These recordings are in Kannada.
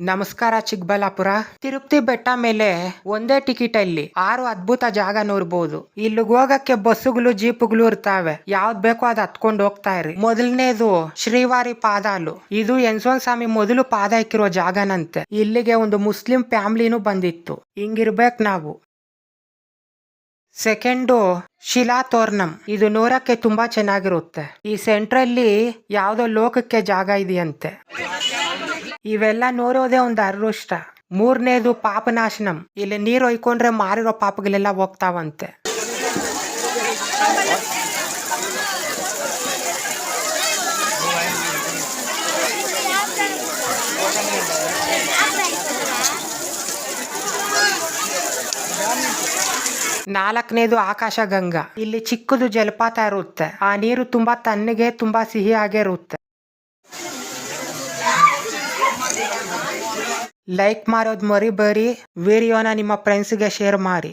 ನಮಸ್ಕಾರ ಚಿಕ್ಕಬಳ್ಳಾಪುರ. ತಿರುಪತಿ ಬೆಟ್ಟ ಮೇಲೆ ಒಂದೇ ಟಿಕೆಟ್ ಅಲ್ಲಿ ಆರು ಅದ್ಭುತ ಜಾಗ ನೋಡ್ಬೋದು. ಇಲ್ಲಿಗೆ ಹೋಗಕ್ಕೆ ಬಸ್ಸುಗಳು, ಜೀಪ್ಗಳು ಇರ್ತಾವೆ. ಯಾವ್ದ್ ಬೇಕೋ ಅದ್ ಹತ್ಕೊಂಡು ಹೋಗ್ತಾ ಇರಿ. ಮೊದಲನೇದು ಶ್ರೀವಾರಿ ಪಾದಾಲು. ಇದು ಯನ್ಸೋನ್ ಸ್ವಾಮಿ ಮೊದಲು ಪಾದ ಇಕ್ಕಿರೋ ಜಾಗನಂತೆ. ಇಲ್ಲಿಗೆ ಒಂದು ಮುಸ್ಲಿಂ ಫ್ಯಾಮ್ಲಿನೂ ಬಂದಿತ್ತು. ಹಿಂಗಿರ್ಬೇಕು ನಾವು. ಸೆಕೆಂಡು ಶಿಲಾ ತೋರ್ನಂ ಇದು ನೋಡಕ್ಕೆ ತುಂಬಾ ಚೆನ್ನಾಗಿರುತ್ತೆ. ಈ ಸೆಂಟ್ರಲ್ಲಿ ಯಾವ್ದೋ ಲೋಕಕ್ಕೆ ಜಾಗ ಇದೆಯಂತೆ. ಇವೆಲ್ಲ ನೋಡೋದೇ ಒಂದು ಅದೃಷ್ಟ ಮೂರನೇದು ಪಾಪನಾಶನಂ. ಇಲ್ಲಿ ನೀರು ಒಯ್ಕೊಂಡ್ರೆ ಮಾರಿರೋ ಪಾಪಗಳೆಲ್ಲ ಹೋಗ್ತಾವಂತೆ. ನಾಲ್ಕನೇದು ಆಕಾಶ ಗಂಗಾ ಇಲ್ಲಿ ಚಿಕ್ಕದು ಜಲಪಾತ ಇರುತ್ತೆ. ಆ ನೀರು ತುಂಬಾ ತಣ್ಣಗೆ, ತುಂಬಾ ಸಿಹಿಯಾಗೆ ಇರುತ್ತೆ. ಲೈಕ್ ಮಾಡೋದು ಮರಿಬೇಡಿ ವಿಡಿಯೋನ ನಿಮ್ಮ ಫ್ರೆಂಡ್ಸ್ಗೆ ಶೇರ್ ಮಾಡಿ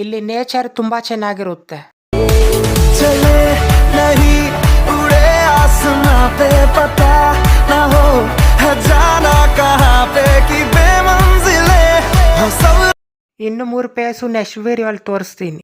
ಇಲ್ಲಿ ನೇಚರ್ ತುಂಬಾ ಚೆನ್ನಾಗಿರುತ್ತೆ. ಇನ್ನು ಮೂರು ಪೇಸು ನೆಶ್ವೇರಿ ಅಲ್ಲಿ ತೋರಿಸ್ತೀನಿ.